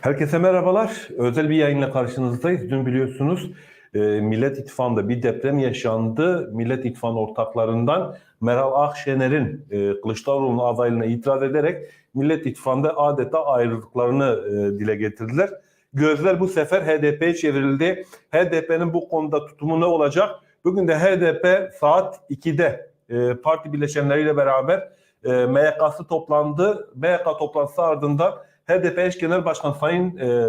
Herkese merhabalar. Özel bir yayınla karşınızdayız. Dün biliyorsunuz e, Millet İttifakı'nda bir deprem yaşandı. Millet İttifakı ortaklarından Meral Akşener'in e, Kılıçdaroğlu'nun adaylığına itiraz ederek Millet İttifakı'nda adeta ayrılıklarını e, dile getirdiler. Gözler bu sefer HDP'ye çevrildi. HDP'nin bu konuda tutumu ne olacak? Bugün de HDP saat 2'de e, parti bileşenleriyle beraber e, MYK'sı toplandı. MYK toplantısı ardından HDP eş genel başkan Sayın e,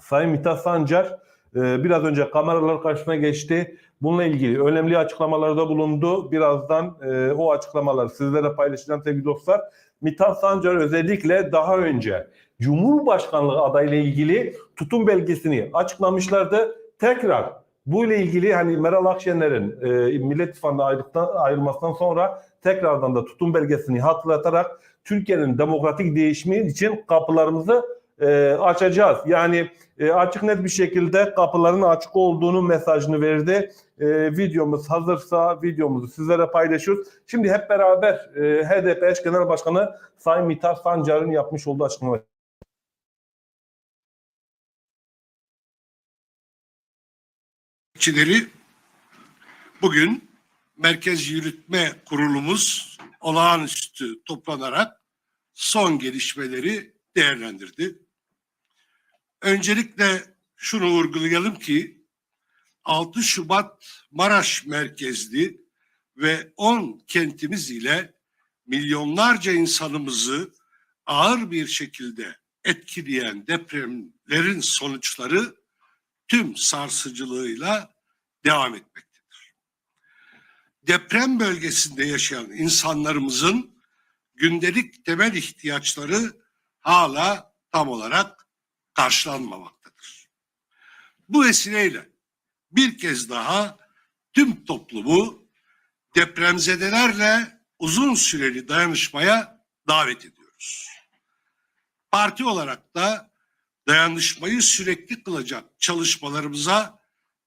Sayın Mithat Sancar e, biraz önce kameralar karşısına geçti. Bununla ilgili önemli açıklamalarda bulundu. Birazdan e, o açıklamaları sizlere paylaşacağım sevgili dostlar. Mithat Sancar özellikle daha önce Cumhurbaşkanlığı adayla ilgili tutum belgesini açıklamışlardı. Tekrar bu ile ilgili hani Meral Akşener'in e, Millet İttifakı'ndan ayrılmasından sonra tekrardan da tutum belgesini hatırlatarak Türkiye'nin demokratik değişimi için kapılarımızı e, açacağız. Yani e, açık net bir şekilde kapıların açık olduğunu mesajını verdi. E, videomuz hazırsa videomuzu sizlere paylaşıyoruz. Şimdi hep beraber e, HDP eş genel başkanı Sayın Mithat Sancar'ın yapmış olduğu açıklama. Çileri bugün Merkez Yürütme Kurulumuz olağanüstü toplanarak son gelişmeleri değerlendirdi. Öncelikle şunu vurgulayalım ki 6 Şubat Maraş merkezli ve 10 kentimiz ile milyonlarca insanımızı ağır bir şekilde etkileyen depremlerin sonuçları tüm sarsıcılığıyla devam etmektedir. Deprem bölgesinde yaşayan insanlarımızın gündelik temel ihtiyaçları hala tam olarak karşılanmamaktadır. Bu vesileyle bir kez daha tüm toplumu depremzedelerle uzun süreli dayanışmaya davet ediyoruz. Parti olarak da dayanışmayı sürekli kılacak çalışmalarımıza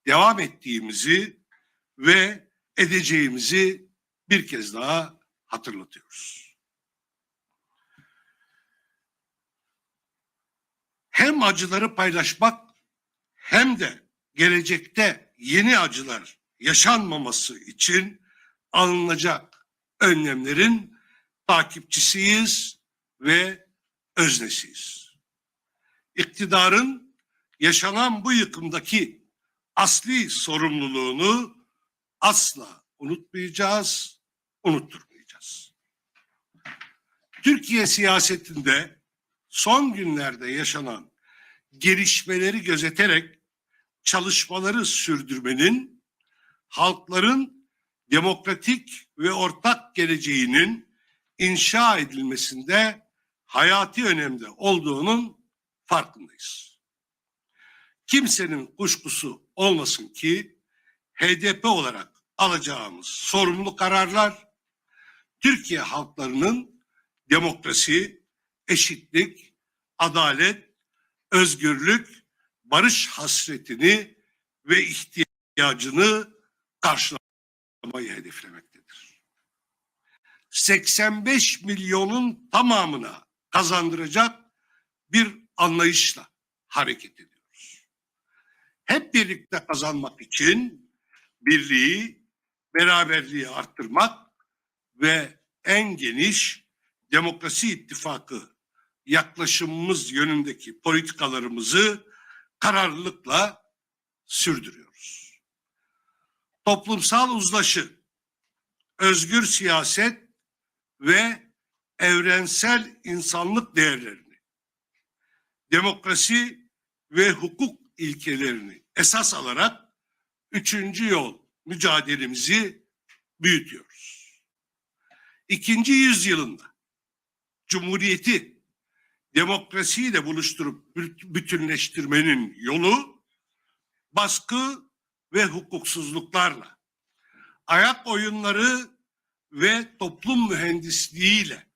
devam ettiğimizi ve edeceğimizi bir kez daha hatırlatıyoruz. Hem acıları paylaşmak hem de gelecekte yeni acılar yaşanmaması için alınacak önlemlerin takipçisiyiz ve öznesiyiz iktidarın yaşanan bu yıkımdaki asli sorumluluğunu asla unutmayacağız, unutturmayacağız. Türkiye siyasetinde son günlerde yaşanan gelişmeleri gözeterek çalışmaları sürdürmenin halkların demokratik ve ortak geleceğinin inşa edilmesinde hayati önemde olduğunun farkındayız. Kimsenin kuşkusu olmasın ki HDP olarak alacağımız sorumlu kararlar Türkiye halklarının demokrasi, eşitlik, adalet, özgürlük, barış hasretini ve ihtiyacını karşılamayı hedeflemektedir. 85 milyonun tamamına kazandıracak bir anlayışla hareket ediyoruz. Hep birlikte kazanmak için birliği, beraberliği arttırmak ve en geniş demokrasi ittifakı yaklaşımımız yönündeki politikalarımızı kararlılıkla sürdürüyoruz. Toplumsal uzlaşı, özgür siyaset ve evrensel insanlık değerlerini demokrasi ve hukuk ilkelerini esas alarak üçüncü yol mücadelemizi büyütüyoruz. İkinci yüzyılında Cumhuriyeti demokrasiyle buluşturup bütünleştirmenin yolu baskı ve hukuksuzluklarla, ayak oyunları ve toplum mühendisliğiyle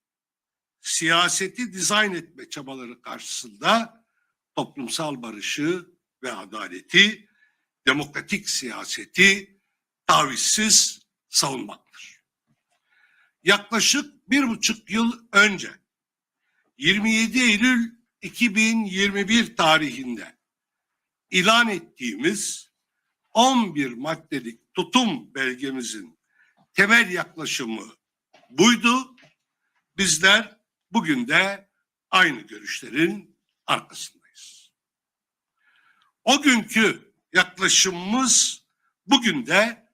siyaseti dizayn etme çabaları karşısında toplumsal barışı ve adaleti, demokratik siyaseti tavizsiz savunmaktır. Yaklaşık bir buçuk yıl önce 27 Eylül 2021 tarihinde ilan ettiğimiz 11 maddelik tutum belgemizin temel yaklaşımı buydu. Bizler bugün de aynı görüşlerin arkasındayız. O günkü yaklaşımımız bugün de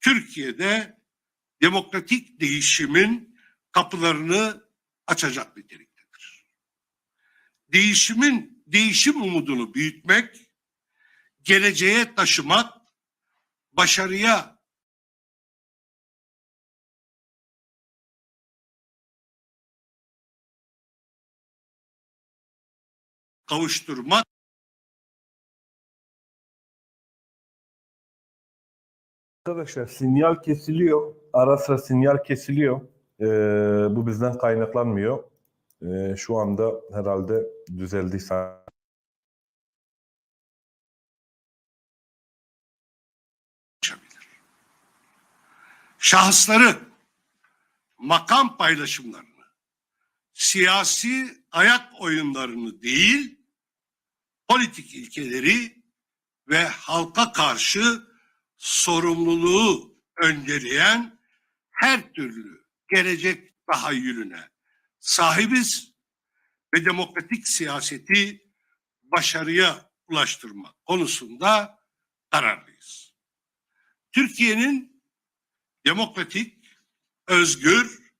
Türkiye'de demokratik değişimin kapılarını açacak niteliktedir. Değişimin değişim umudunu büyütmek, geleceğe taşımak, başarıya kavuşturmak Arkadaşlar sinyal kesiliyor. Ara sıra sinyal kesiliyor. Ee, bu bizden kaynaklanmıyor. Ee, şu anda herhalde düzeldi. Şahısları, makam paylaşımlarını, siyasi ayak oyunlarını değil, politik ilkeleri ve halka karşı sorumluluğu önceleyen her türlü gelecek tahayyülüne sahibiz ve demokratik siyaseti başarıya ulaştırmak konusunda kararlıyız. Türkiye'nin demokratik, özgür,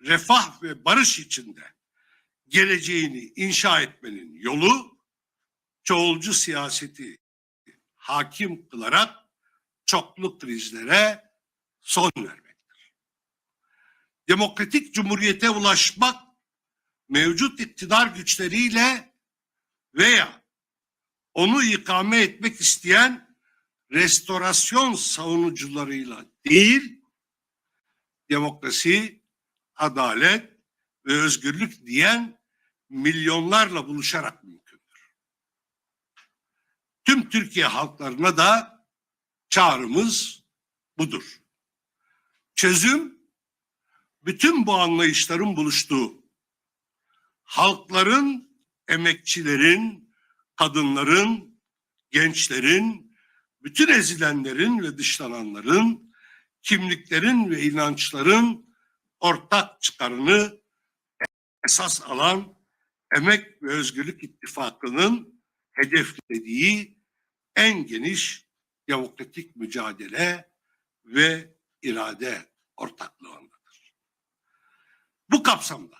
refah ve barış içinde geleceğini inşa etmenin yolu çoğulcu siyaseti hakim kılarak çoklu krizlere son vermektir. Demokratik cumhuriyete ulaşmak mevcut iktidar güçleriyle veya onu ikame etmek isteyen restorasyon savunucularıyla değil, demokrasi, adalet ve özgürlük diyen milyonlarla buluşarak mümkündür. Tüm Türkiye halklarına da çağrımız budur. Çözüm, bütün bu anlayışların buluştuğu, halkların, emekçilerin, kadınların, gençlerin, bütün ezilenlerin ve dışlananların, kimliklerin ve inançların ortak çıkarını esas alan Emek ve Özgürlük İttifakı'nın hedeflediği en geniş demokratik mücadele ve irade ortaklığındadır. Bu kapsamda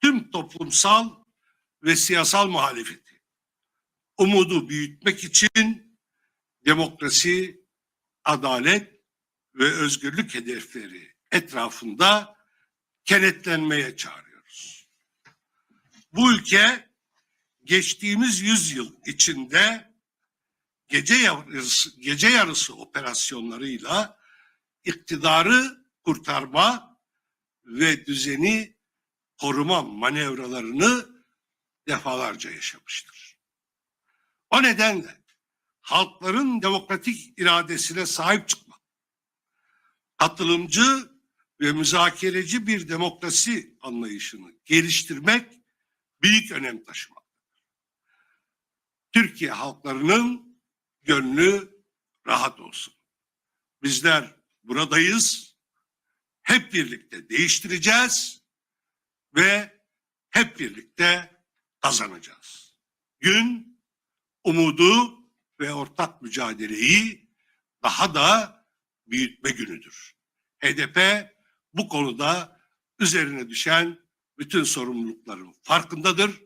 tüm toplumsal ve siyasal muhalefeti umudu büyütmek için demokrasi, adalet ve özgürlük hedefleri etrafında kenetlenmeye çağırıyoruz. Bu ülke geçtiğimiz yüzyıl içinde gece yarısı, gece yarısı operasyonlarıyla iktidarı kurtarma ve düzeni koruma manevralarını defalarca yaşamıştır. O nedenle halkların demokratik iradesine sahip çıkmak, katılımcı ve müzakereci bir demokrasi anlayışını geliştirmek büyük önem taşımaktadır. Türkiye halklarının gönlü rahat olsun. Bizler buradayız. Hep birlikte değiştireceğiz ve hep birlikte kazanacağız. Gün umudu ve ortak mücadeleyi daha da büyütme günüdür. HDP bu konuda üzerine düşen bütün sorumlulukların farkındadır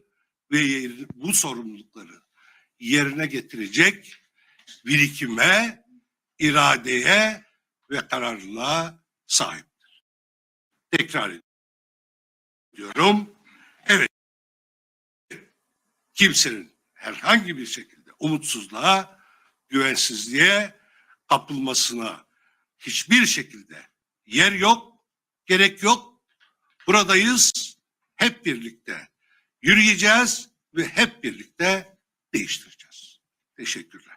ve bu sorumlulukları yerine getirecek birikime, iradeye ve kararlılığa sahiptir. Tekrar ediyorum. Evet, kimsenin herhangi bir şekilde umutsuzluğa, güvensizliğe kapılmasına hiçbir şekilde yer yok, gerek yok. Buradayız, hep birlikte yürüyeceğiz ve hep birlikte değiştireceğiz. Teşekkürler.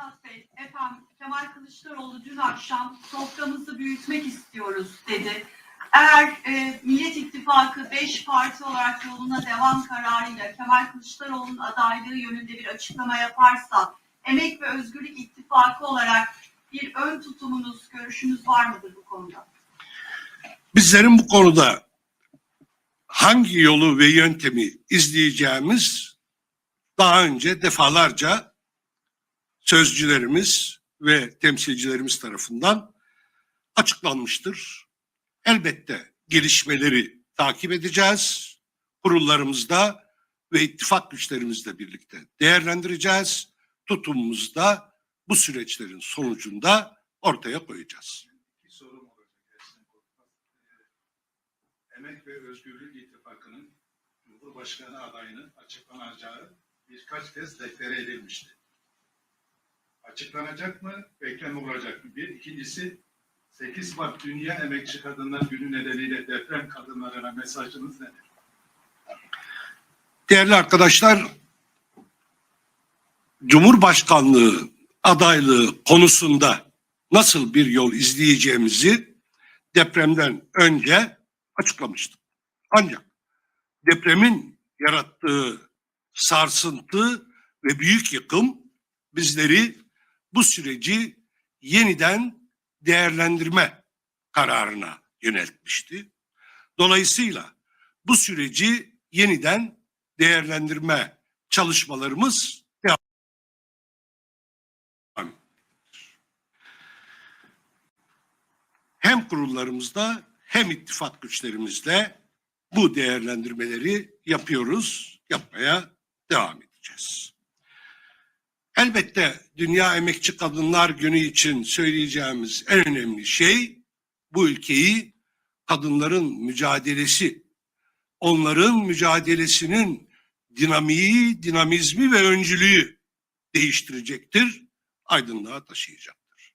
Mithat Bey, efendim Kemal Kılıçdaroğlu dün akşam soframızı büyütmek istiyoruz dedi. Eğer e, Millet İttifakı 5 parti olarak yoluna devam kararıyla Kemal Kılıçdaroğlu'nun adaylığı yönünde bir açıklama yaparsa Emek ve Özgürlük İttifakı olarak bir ön tutumunuz, görüşünüz var mıdır bu konuda? Bizlerin bu konuda hangi yolu ve yöntemi izleyeceğimiz daha önce defalarca sözcülerimiz ve temsilcilerimiz tarafından açıklanmıştır. Elbette gelişmeleri takip edeceğiz. Kurullarımızda ve ittifak güçlerimizle birlikte değerlendireceğiz. Tutumumuzu da bu süreçlerin sonucunda ortaya koyacağız. Bir sorum. Ee, Emek ve Özgürlük İttifakı'nın Cumhurbaşkanı adayının açıklanacağı birkaç kez deklare edilmişti. Açıklanacak mı, bekleme olacak mı? Bir. İkincisi, 8 Mart Dünya Emekçi Kadınlar Günü nedeniyle deprem kadınlarına mesajınız nedir? Değerli arkadaşlar, Cumhurbaşkanlığı adaylığı konusunda nasıl bir yol izleyeceğimizi depremden önce açıklamıştım. Ancak depremin yarattığı sarsıntı ve büyük yıkım bizleri bu süreci yeniden değerlendirme kararına yöneltmişti. Dolayısıyla bu süreci yeniden değerlendirme çalışmalarımız devam hem kurullarımızda hem ittifak güçlerimizle bu değerlendirmeleri yapıyoruz, yapmaya devam edeceğiz. Elbette Dünya Emekçi Kadınlar Günü için söyleyeceğimiz en önemli şey bu ülkeyi kadınların mücadelesi, onların mücadelesinin dinamiği, dinamizmi ve öncülüğü değiştirecektir, aydınlığa taşıyacaktır.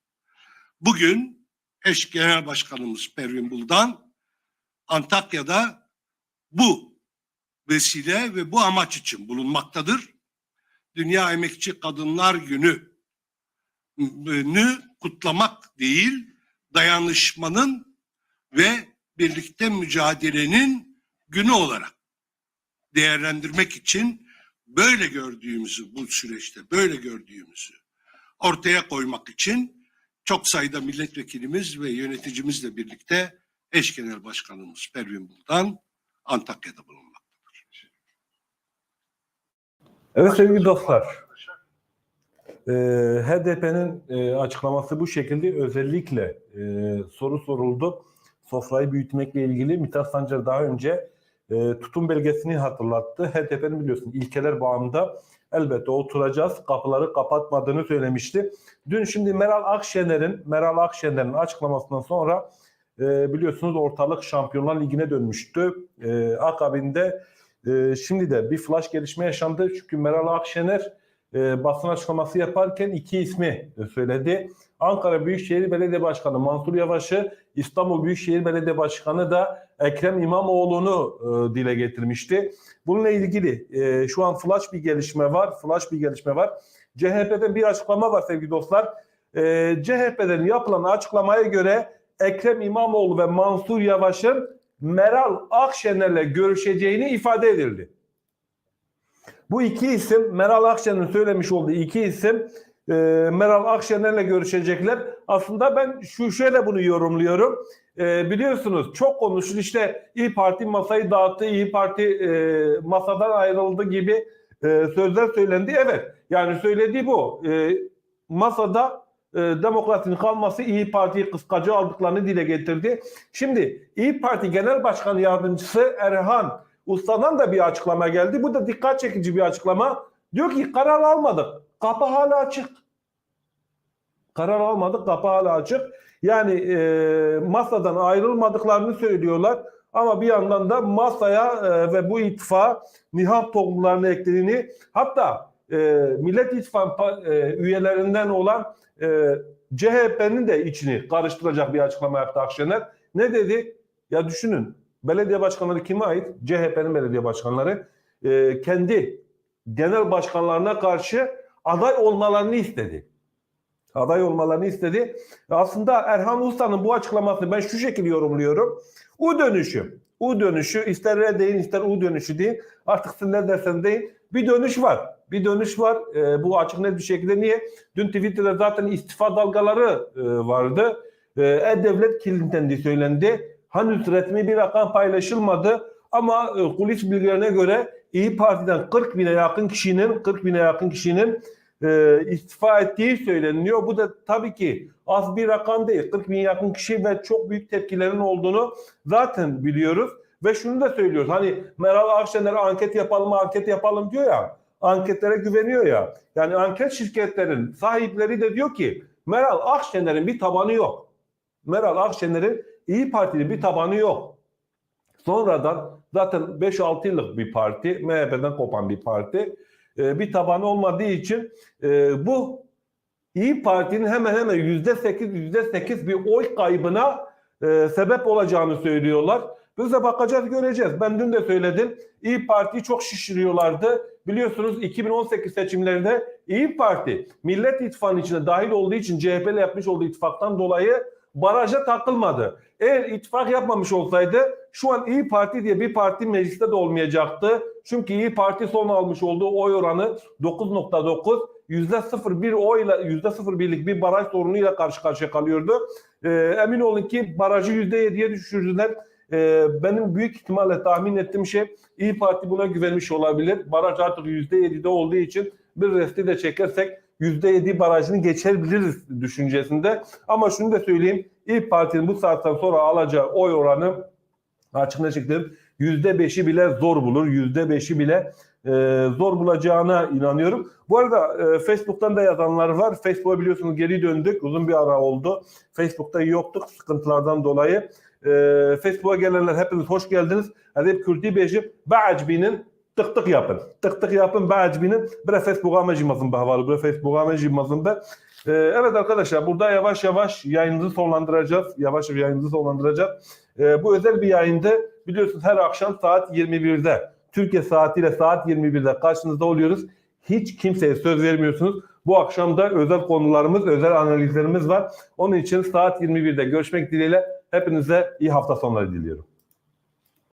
Bugün eş genel başkanımız Pervin Buldan Antakya'da bu vesile ve bu amaç için bulunmaktadır. Dünya Emekçi Kadınlar Günü nü kutlamak değil, dayanışmanın ve birlikte mücadelenin günü olarak değerlendirmek için böyle gördüğümüzü bu süreçte böyle gördüğümüzü ortaya koymak için çok sayıda milletvekilimiz ve yöneticimizle birlikte eş genel başkanımız Pervin Buldan Antakya'da bulunmaktadır. Evet sevgili dostlar. Ee, HDP'nin e, açıklaması bu şekilde özellikle e, soru soruldu. Sofrayı büyütmekle ilgili Mithat Sancar daha önce e, tutum belgesini hatırlattı. HDP'nin biliyorsun ilkeler bağında elbette oturacağız. Kapıları kapatmadığını söylemişti. Dün şimdi Meral Akşener'in Meral Akşener'in açıklamasından sonra e, biliyorsunuz ortalık Şampiyonlar Ligi'ne dönmüştü. E, akabinde e, şimdi de bir flash gelişme yaşandı. Çünkü Meral Akşener e, basın açıklaması yaparken iki ismi söyledi. Ankara Büyükşehir Belediye Başkanı Mansur Yavaş'ı, İstanbul Büyükşehir Belediye Başkanı da Ekrem İmamoğlu'nu e, dile getirmişti. Bununla ilgili e, şu an flash bir gelişme var. Flash bir gelişme var. CHP'den bir açıklama var sevgili dostlar. E, CHP'den yapılan açıklamaya göre Ekrem İmamoğlu ve Mansur Yavaş'ın Meral Akşener'le görüşeceğini ifade edildi. Bu iki isim Meral Akşener'in söylemiş olduğu iki isim e, Meral Akşener'le görüşecekler. Aslında ben şu şöyle bunu yorumluyorum. E, biliyorsunuz çok konuşulur işte İyi Parti masayı dağıttı, İyi Parti e, masadan ayrıldı gibi e, sözler söylendi. Evet yani söylediği bu. E, masada demokrasinin kalması İyi Parti'yi kıskacı aldıklarını dile getirdi. Şimdi İyi Parti Genel Başkan Yardımcısı Erhan Usta'dan da bir açıklama geldi. Bu da dikkat çekici bir açıklama. Diyor ki karar almadık. Kapı hala açık. Karar almadık. Kapı hala açık. Yani e, masadan ayrılmadıklarını söylüyorlar. Ama bir yandan da masaya e, ve bu ittifa nihab toplumlarını eklediğini hatta e, Millet İttifakı e, üyelerinden olan e, CHP'nin de içini karıştıracak bir açıklama yaptı Akşener. Ne dedi? Ya düşünün belediye başkanları kime ait? CHP'nin belediye başkanları. E, kendi genel başkanlarına karşı aday olmalarını istedi. aday olmalarını istedi. Aslında Erhan Usta'nın bu açıklamasını ben şu şekilde yorumluyorum. U dönüşü. U dönüşü ister R deyin ister U dönüşü deyin. Artık siz ne derseniz deyin. Bir dönüş var. Bir dönüş var. Ee, bu açık net bir şekilde. Niye? Dün Twitter'da zaten istifa dalgaları e, vardı. Ee, E-Devlet kilitlendi söylendi. Henüz resmi bir rakam paylaşılmadı. Ama e, kulis bilgilerine göre İyi Parti'den 40 bine yakın kişinin 40 bine yakın kişinin e, istifa ettiği söyleniyor. Bu da tabii ki az bir rakam değil. 40 bin yakın kişi ve çok büyük tepkilerin olduğunu zaten biliyoruz. Ve şunu da söylüyoruz. Hani Meral Akşener anket yapalım anket yapalım diyor ya. Anketlere güveniyor ya. Yani anket şirketlerin sahipleri de diyor ki Meral Akşener'in bir tabanı yok. Meral Akşener'in İyi Parti'li bir tabanı yok. Sonradan zaten 5-6 yıllık bir parti, MHP'den kopan bir parti. Ee, bir tabanı olmadığı için e, bu İyi Parti'nin hemen hemen yüzde sekiz, yüzde sekiz bir oy kaybına e, sebep olacağını söylüyorlar. Biz de bakacağız göreceğiz. Ben dün de söyledim. İyi Parti'yi çok şişiriyorlardı. Biliyorsunuz 2018 seçimlerinde İyi Parti Millet İttifakı'nın içine dahil olduğu için CHP'yle yapmış olduğu ittifaktan dolayı baraja takılmadı. Eğer ittifak yapmamış olsaydı şu an İyi Parti diye bir parti mecliste de olmayacaktı. Çünkü İyi Parti son almış olduğu oy oranı 9.9 %01 oyla %01'lik bir baraj sorunuyla karşı karşıya kalıyordu. Ee, emin olun ki barajı %7'ye düşürdüler. Ee, benim büyük ihtimalle tahmin ettiğim şey İyi Parti buna güvenmiş olabilir. Baraj artık %7'de olduğu için bir resti de çekersek %7 barajını geçebiliriz düşüncesinde. Ama şunu da söyleyeyim. İyi Parti'nin bu saatten sonra alacağı oy oranı açık ne çıktım? %5'i bile zor bulur. %5'i bile e, zor bulacağına inanıyorum. Bu arada e, Facebook'tan da yazanlar var. Facebook'a biliyorsunuz geri döndük. Uzun bir ara oldu. Facebook'ta yoktuk sıkıntılardan dolayı. E, Facebook'a gelenler hepiniz hoş geldiniz. Hadi hep Kürdi Beyciğim. Ba'cbinin tık tık yapın. Tık tık yapın Ba'cbinin. Bre Facebook'a mecimazın be havalı. Bre Facebook'a mecimazın be. E, evet arkadaşlar burada yavaş yavaş yayınımızı sonlandıracağız. Yavaş yavaş yayınımızı sonlandıracağız. E, bu özel bir yayında biliyorsunuz her akşam saat 21'de Türkiye saatiyle saat 21'de karşınızda oluyoruz. Hiç kimseye söz vermiyorsunuz. Bu akşam da özel konularımız, özel analizlerimiz var. Onun için saat 21'de görüşmek dileğiyle hepinize iyi hafta sonları diliyorum.